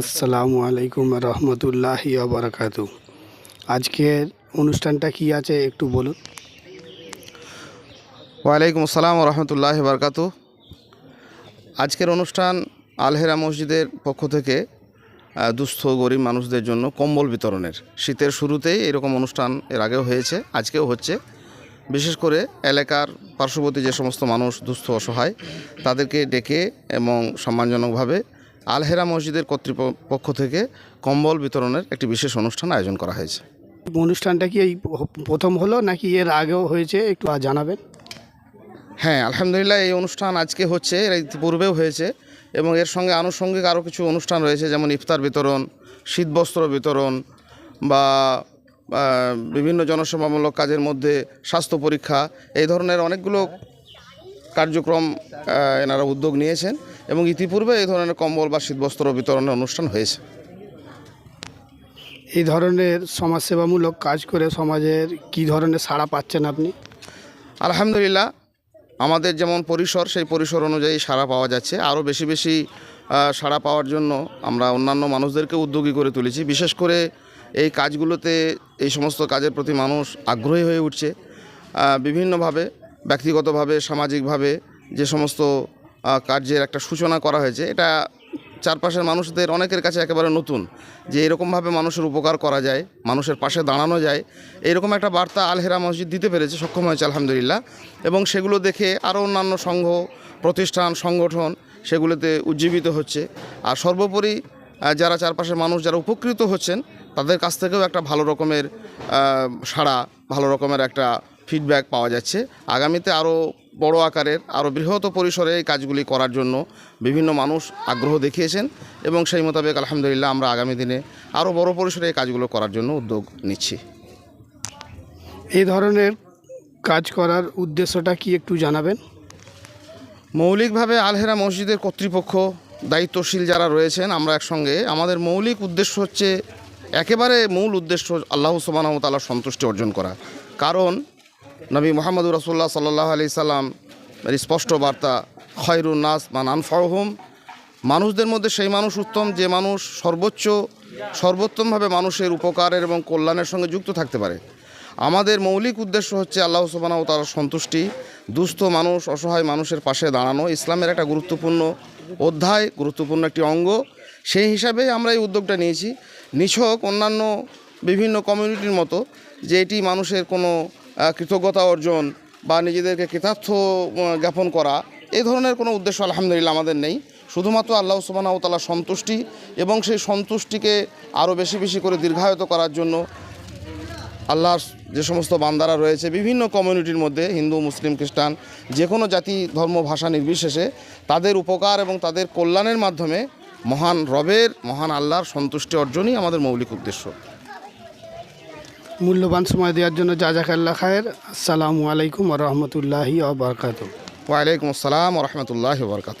আসসালামু আলাইকুম রহমতুল্লাহি বারাকাত আজকের অনুষ্ঠানটা কি আছে একটু বলুন। ওয়ালাইকুম আসসালাম রহমতুল্লাহ বারকাত আজকের অনুষ্ঠান আলহেরা মসজিদের পক্ষ থেকে দুস্থ গরিব মানুষদের জন্য কম্বল বিতরণের। শীতের শুরুতেই এরকম অনুষ্ঠান এর আগেও হয়েছে, আজকেও হচ্ছে। বিশেষ করে এলাকার পার্শ্ববর্তী যে সমস্ত মানুষ দুস্থ, অসহায়, তাদেরকে ডেকে এবং সম্মানজনকভাবে আলহেরা মসজিদের কর্তৃপক্ষ থেকে কম্বল বিতরণের একটি বিশেষ অনুষ্ঠান আয়োজন করা হয়েছে। অনুষ্ঠানটা কি এই প্রথম হলো নাকি এর আগেও হয়েছে? একটু জানাবেন। হ্যাঁ আলহামদুলিল্লাহ এই অনুষ্ঠান আজকে হচ্ছে এর পূর্বেও হয়েছে এবং এর সঙ্গে আনুষঙ্গিক আরও কিছু অনুষ্ঠান রয়েছে যেমন ইফতার বিতরণ শীতবস্ত্র বিতরণ বা বিভিন্ন জনসেবামূলক কাজের মধ্যে স্বাস্থ্য পরীক্ষা এই ধরনের অনেকগুলো কার্যক্রম এনারা উদ্যোগ নিয়েছেন এবং ইতিপূর্বে এই ধরনের কম্বল বা শীতবস্ত্র বিতরণের অনুষ্ঠান হয়েছে। এই ধরনের সমাজসেবামূলক কাজ করে সমাজের কি ধরনের সাড়া পাচ্ছেন আপনি? আলহামদুলিল্লাহ আমাদের যেমন পরিসর সেই পরিসর অনুযায়ী সাড়া পাওয়া যাচ্ছে। আরও বেশি বেশি সাড়া পাওয়ার জন্য আমরা অন্যান্য মানুষদেরকে উদ্যোগী করে তুলেছি। বিশেষ করে এই কাজগুলোতে এই সমস্ত কাজের প্রতি মানুষ আগ্রহী হয়ে উঠছে। বিভিন্নভাবে ব্যক্তিগতভাবে, সামাজিকভাবে যে সমস্ত কার্যের একটা সূচনা করা হয়েছে, এটা চারপাশের মানুষদের, অনেকের কাছে একেবারে নতুন যে এরকমভাবে মানুষের উপকার করা যায়, মানুষের পাশে দাঁড়ানো যায়। এইরকম একটা বার্তা আলহেরা মসজিদ দিতে পেরেছে, সক্ষম হয়েছে, আলহামদুলিল্লাহ। এবং সেগুলো দেখে আরও অন্যান্য সংঘ, প্রতিষ্ঠান, সংগঠন সেগুলোতে উজ্জীবিত হচ্ছে। আর সর্বোপরি যারা চারপাশের মানুষ, যারা উপকৃত হচ্ছেন, তাদের কাছ থেকেও একটা ভালো রকমের সাড়া, ভালো রকমের একটা ফিডব্যাক পাওয়া যাচ্ছে। আগামীতে আরও বড় আকারের আরও বৃহৎ পরিসরে এই কাজগুলি করার জন্য বিভিন্ন মানুষ আগ্রহ দেখিয়েছেন এবং সেই মোতাবেক আলহামদুলিল্লাহ আমরা আগামী দিনে আরও বড় পরিসরে এই কাজগুলো করার জন্য উদ্যোগ নিচ্ছি। এই ধরনের কাজ করার উদ্দেশ্যটা কি একটু জানাবেন? মৌলিকভাবে আলহেরা মসজিদের কর্তৃপক্ষ দায়িত্বশীল যারা রয়েছেন আমরা একসঙ্গে। আমাদের মৌলিক উদ্দেশ্য হচ্ছে একেবারে মূল উদ্দেশ্য আল্লাহ সুবাহ তালার সন্তুষ্টি অর্জন করা। কারণ নবী মোহাম্মদ রসুল্লাহ সাল্লাহ আলি সাল্লাম, এর স্পষ্ট বার্তা, খয়রুন নাস মান আনফাহম মানুষদের মধ্যে সেই মানুষ উত্তম, যে মানুষ সর্বোচ্চ, সর্বোত্তমভাবে মানুষের উপকারের এবং কল্যাণের সঙ্গে যুক্ত থাকতে পারে। আমাদের মৌলিক উদ্দেশ্য হচ্ছে আল্লাহ সুবাহ তার সন্তুষ্টি, দুস্থ মানুষ, অসহায় মানুষের পাশে দাঁড়ানো, ইসলামের একটা গুরুত্বপূর্ণ অধ্যায়, গুরুত্বপূর্ণ একটি অঙ্গ। সেই হিসাবেই আমরা এই উদ্যোগটা নিয়েছি। নিছক অন্যান্য বিভিন্ন কমিউনিটির মতো, যে এটি মানুষের কোনো কৃতজ্ঞতা অর্জন বা নিজেদেরকে কৃতার্থ জ্ঞাপন করা এই ধরনের কোনো উদ্দেশ্য আলহামদুলিল্লাহ আমাদের নেই। শুধুমাত্র আল্লাহ তালার সন্তুষ্টি এবং সেই সন্তুষ্টিকে আরও বেশি বেশি করে দীর্ঘায়িত করার জন্য আল্লাহর যে সমস্ত বান্দারা রয়েছে, বিভিন্ন কমিউনিটির মধ্যে, হিন্দু, মুসলিম, খ্রিস্টান যে কোনো জাতি, ধর্ম, ভাষা নির্বিশেষে তাদের উপকার এবং তাদের কল্যাণের মাধ্যমে মহান রবের, মহান আল্লাহর সন্তুষ্টি অর্জনই আমাদের মৌলিক উদ্দেশ্য। মূল্যবান সময় দেওয়ার জন্য জাজাকাল্লা খায়ের আসসালামু আলাইকুম রহমতুল্লাহি আবরকাত ওয়ালাইকুম আসসালাম রহমতুল্লাহ বরকাত